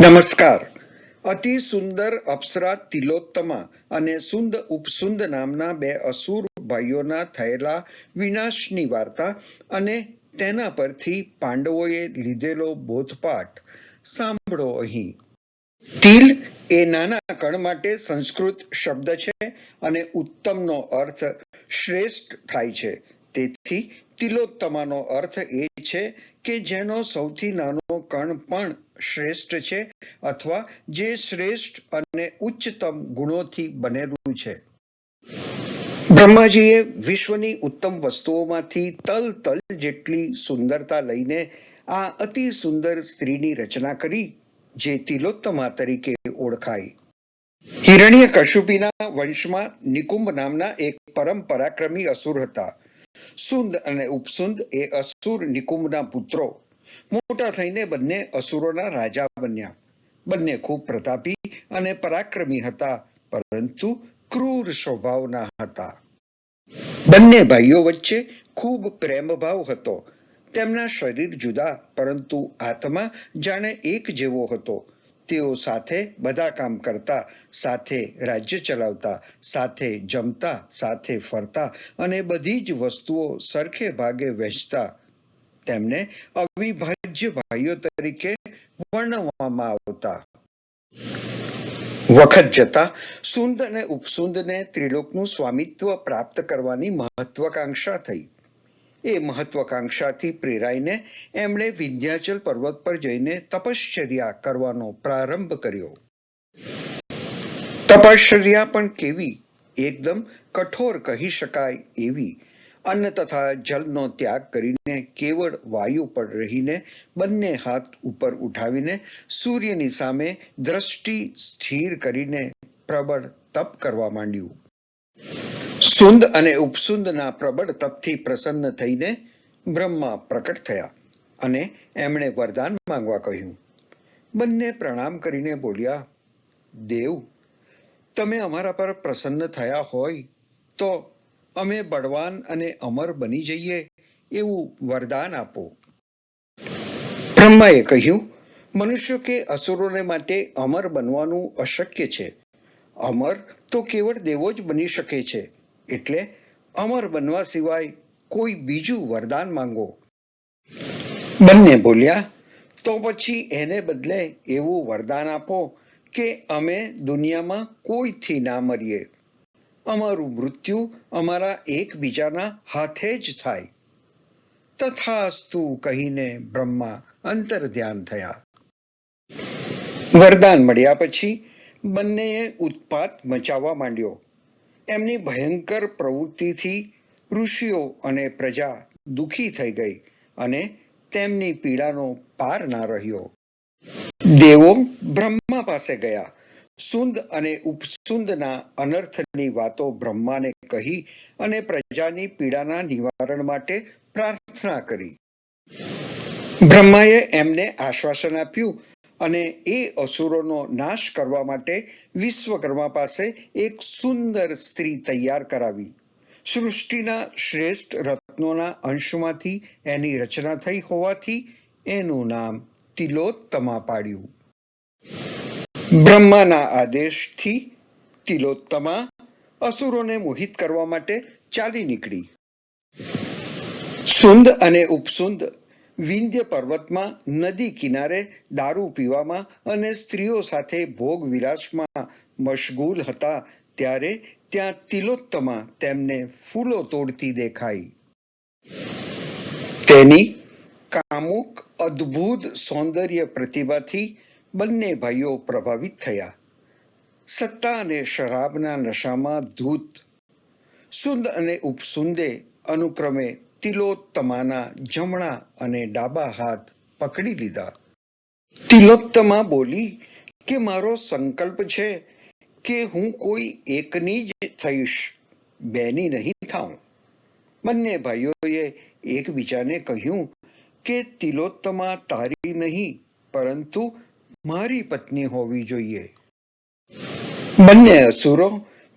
નમસ્કાર. અતિ સુંદર અપ્સરા તિલોત્તમા અને સુંદ ઉપસુંદ નામના બે અસુર ભાઈઓના થયેલા વિનાશની વાર્તા અને તેના પરથી પાંડવોએ લીધેલો બોધપાઠ. સાંભળો અહીં. તિલ એ નાના કણ માટે સંસ્કૃત શબ્દ છે અને ઉત્તમનો અર્થ શ્રેષ્ઠ થાય છે. તેથી તિલોત્તમાનો અર્થ એ છે કે જેનો સૌથી નાનો કણ પણ શ્રેષ્ઠ છે અથવા જે શ્રેષ્ઠ અને ઉચ્ચતમ ગુણોથી બનેલું છે. બ્રહ્માજીએ વિશ્વની ઉત્તમ વસ્તુઓમાંથી તલ તલ જેટલી સુંદરતા લઈને આ અતિ સુંદર સ્ત્રીની રચના કરી, જે તિલોત્તમા તરીકે ઓળખાય. હિરણ્ય કશુપીના વંશમાં નિકુંભ નામના એક પરમ પરાક્રમી અસુર હતા. સુંદ અને ઉપસુંદ એ અસુર નિકુંભના પુત્રો. મોટા થઈને બંને અસુરોના રાજા બન્યા. બંને ખૂબ પ્રતાપી અને પરાક્રમી હતા, પરંતુ ક્રૂર સ્વભાવના હતા. બંને ભાઈઓ વચ્ચે ખૂબ પ્રેમભાવ હતો. તેમના શરીર જુદા, પરંતુ આત્મા જાણે એક જેવો હતો. તેઓ સાથે બધા કામ કરતા, સાથે રાજ્ય ચલાવતા, સાથે જમતા, સાથે ફરતા અને બધી જ વસ્તુઓ સરખે ભાગે વહેંચતા તેમને અવિભાજ્ય ભાઈઓ તરીકે વર્ણવવામાં આવતા. વખત જતા સુંદ અને ઉપસુંદને ત્રિલોકનું સ્વામિત્વ પ્રાપ્ત કરવાની મહત્વકાંક્ષા થઈ. એ મહત્વાકાંક્ષાથી પ્રેરાઈને એમણે વિંધ્યાચલ પર્વત પર જઈને તપશ્ચર્યા કરવાનો પ્રારંભ કર્યો. તપશ્ચર્યા પણ કેવી? એકદમ કઠોર કહી શકાય એવી. અન્ન તથા જલનો ત્યાગ કરીને કેવળ વાયુ પર રહીને બંને હાથ ઉપર ઉઠાવીને સૂર્યની સામે દ્રષ્ટિ સ્થિર કરીને પ્રબળ તપ કરવા માંડ્યું. સુંદ અને ઉપસુંદના પ્રબળ તપથી પ્રસન્ન થઈને બ્રહ્મા પ્રકટ થયા અને એમણે વરદાન માંગવા કહ્યું બંને પ્રણામ કરીને બોલ્યા દેવ તમે અમારા પર પ્રસન્ન થયા હોય તો અમે બળવાન અને અમર બની જઈએ એવું વરદાન આપો બ્રહ્માએ કહ્યું મનુષ્યો કે અસુરોને માટે અમર બનવાનું અશક્ય છે અમર તો કેવળ દેવો જ બની શકે છે એટલે અમર બનવા સિવાય કોઈ બીજું વરદાન માંગો. બંને બોલ્યા, તો પછી એને બદલે એવું વરદાન આપો કે અમે દુનિયામાં કોઈથી ના મરીએ. અમારું મૃત્યુ અમારા એકબીજાના હાથે જ થાય. તથાસ્તુ કહીને બ્રહ્મા અંતર ધ્યાન થયા. વરદાન મળ્યા પછી બંનેએ ઉત્પાત મચાવવા માંડ્યો. એમની ભયંકર પ્રવૃત્તિથી ઋષિઓ અને પ્રજા દુઃખી થઈ ગઈ અને તેમની પીડાનો પાર ના રહ્યો. દેવો બ્રહ્મા પાસે ગયા. સુંદ અને ઉપસુંદના અનર્થની વાતો બ્રહ્માને કહી અને પ્રજાની પીડાના નિવારણ માટે પ્રાર્થના કરી. બ્રહ્માએ એમને આશ્વાસન આપ્યું અને એ અસુરોનો નાશ કરવા માટે વિશ્વકર્મા પાસે એક સુંદર સ્ત્રી તૈયાર કરાવી. સૃષ્ટિના શ્રેષ્ઠ રત્નોના અંશમાંથી એની રચના થઈ હોવાથી એનું નામ તિલોત્તમા પાડ્યું. બ્રહ્માના આદેશથી તિલોત્તમા અસુરોને મોહિત કરવા માટે ચાલી નીકળી. સુંદ અને ઉપસુંદ વિંધ્ય પર્વતમાં, નદી કિનારે દારૂ પીવામાં અને સ્ત્રીઓ સાથે ભોગ વિલાસમાં મશગુલ હતા ત્યારે ત્યાં તિલોત્તમા તેમને ફૂલો તોડતી દેખાઈ. તેની કામુક અદ્ભુત સૌંદર્ય પ્રતિભાથી બંને ભાઈઓ પ્રભાવિત થયા. સત્તા અને શરાબના નશામાં ધૂત, સુંદ અને ઉપસુંદે અનુક્રમે તિલોત્તમાના જમણા અને ડાબા હાથ પકડી લીધા. તિલોત્તમા બોલી, કે મારો સંકલ્પ છે કે હું કોઈ એકની જ થઈશ, બેની નહીં થાઉં. બંને ભાઈઓએ એકબીજાને કહ્યું કે, તિલોત્તમા તારી નહીં, પરંતુ મારી પત્ની હોવી જોઈએ. બંને અસુરો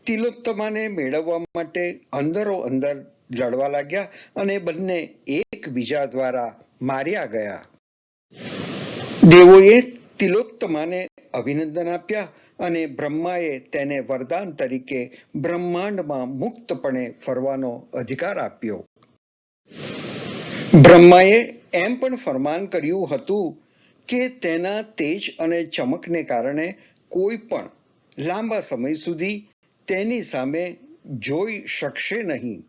તિલોત્તમાને મેળવવા માટે અંદરો અંદર લડવા લાગ્યા અને બંને એકબીજા દ્વારા માર્યા ગયા. દેવોએ તિલોત્તમાને અભિનંદન આપ્યા અને બ્રહ્માએ તેને વરદાન તરીકે બ્રહ્માંડમાં મુક્તપણે ફરવાનો અધિકાર આપ્યો. બ્રહ્માએ એમ પણ ફરમાન કર્યું હતું કે તેના તેજ અને ચમકને કારણે કોઈ પણ લાંબા સમય સુધી તેની સામે જોઈ શકશે નહીં.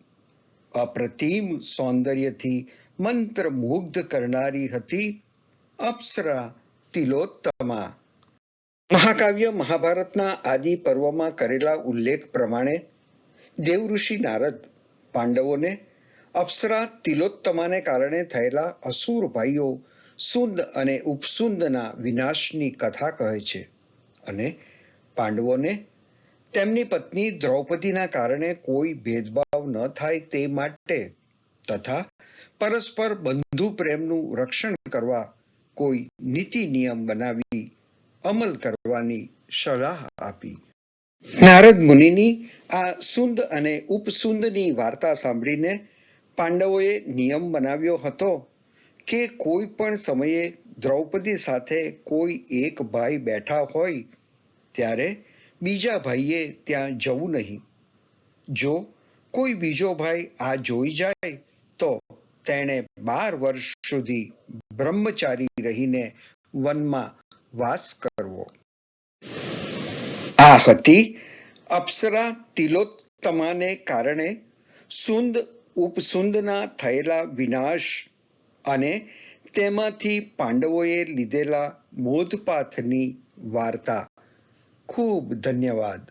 અપ્રતિમ સૌંદર્યથી મંત્રમુગ્ધ કરનારી હતી અપ્સરા તિલોત્તમા મહાકાવ્ય મહાભારતના આદિ પર્વમાં કરેલા ઉલ્લેખ પ્રમાણે દેવઋષિ નારદ પાંડવોને અપ્સરા તિલોત્તમાને કારણે થયેલા અસુર ભાઈઓ સુંદ અને ઉપસુંદના વિનાશની કથા કહે છે અને પાંડવોને તેમની પત્ની દ્રૌપદીના કારણે કોઈ ભેદભાવ ન થાય તે માટે તથા પરસ્પર બંધુ પ્રેમનું રક્ષણ કરવા કોઈ નીતિ નિયમ બનાવી અમલ કરવાની સલાહ આપી. નારદ મુનિની આ સુંદ અને ઉપસુંદની વાર્તા સાંભળીને પાંડવોએ નિયમ બનાવ્યો હતો કે કોઈ પણ સમયે દ્રૌપદી સાથે કોઈ એક ભાઈ બેઠા હોય ત્યારે બીજા ભાઈએ ત્યાં જવું નહીં. જો કોઈ બીજો ભાઈ આ જોઈ જાય તો તેણે બાર વર્ષ સુધી બ્રહ્મચારી રહીને વનમાં વાસ કરવો. આ હતી અપ્સરા તિલોત્તમાને કારણે સુંદ ઉપસુંદના થયેલા વિનાશ અને તેમાંથી પાંડવોએ લીધેલા બોધપાથની વાર્તા. ખૂબ ધન્યવાદ.